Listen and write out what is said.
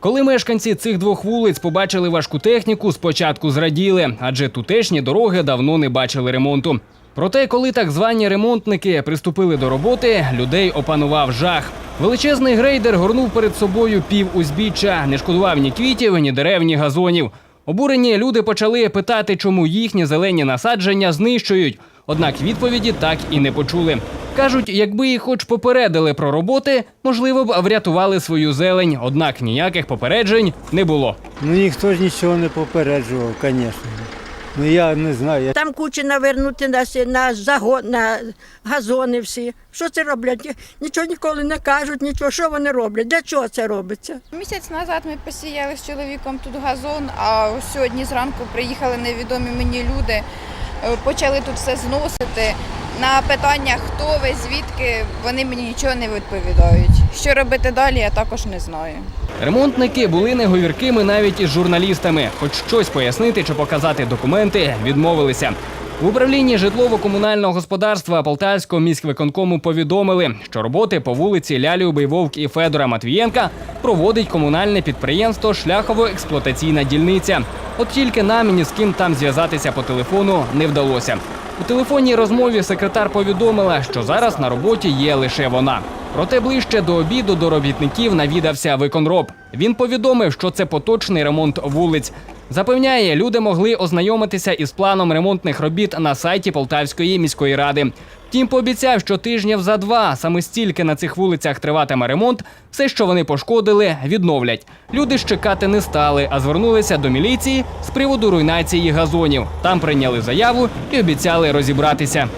Коли мешканці цих двох вулиць побачили важку техніку, спочатку зраділи, адже тутешні дороги давно не бачили ремонту. Проте, коли так звані ремонтники приступили до роботи, людей опанував жах. Величезний грейдер горнув перед собою пів узбіччя, не шкодував ні квітів, ні дерев, ні газонів. Обурені люди почали питати, чому їхні зелені насадження знищують. Однак відповіді так і не почули. Кажуть, якби їх хоч попередили про роботи, можливо б врятували свою зелень. Однак ніяких попереджень не було. Ну ніхто ж нічого не попереджував, звісно. Ну я не знаю. Там кучі навернути на, на, загон, на газони всі. Що це роблять? Нічого ніколи не кажуть, нічого. Що вони роблять? Для чого це робиться? Місяць назад ми посіяли з чоловіком тут газон, а сьогодні зранку приїхали невідомі мені люди, е, почали тут все зносити. На питання, хто ви, звідки, вони мені нічого не відповідають. Що робити далі, я також не знаю. Ремонтники були неговіркими навіть із журналістами, хоч щось пояснити чи показати документи відмовилися. В управлінні житлово-комунального господарства Полтавського міськвиконкому повідомили, що роботи по вулиці Лялюби, Вовк і Федора Матвієнка проводить комунальне підприємство Шляхово-експлуатаційна дільниця. От тільки нам ні з ким там зв'язатися по телефону не вдалося. У телефонній розмові секретар повідомила, що зараз на роботі є лише вона. Проте ближче до обіду до робітників навідався виконроб. Він повідомив, що це поточний ремонт вулиць. Запевняє, люди могли ознайомитися із планом ремонтних робіт на сайті Полтавської міської ради. Втім, пообіцяв, що тижнів за два саме стільки на цих вулицях триватиме ремонт. Все, що вони пошкодили, відновлять. Люди ж чекати не стали, а звернулися до міліції з приводу руйнації газонів. Там прийняли заяву і обіцяли розібратися.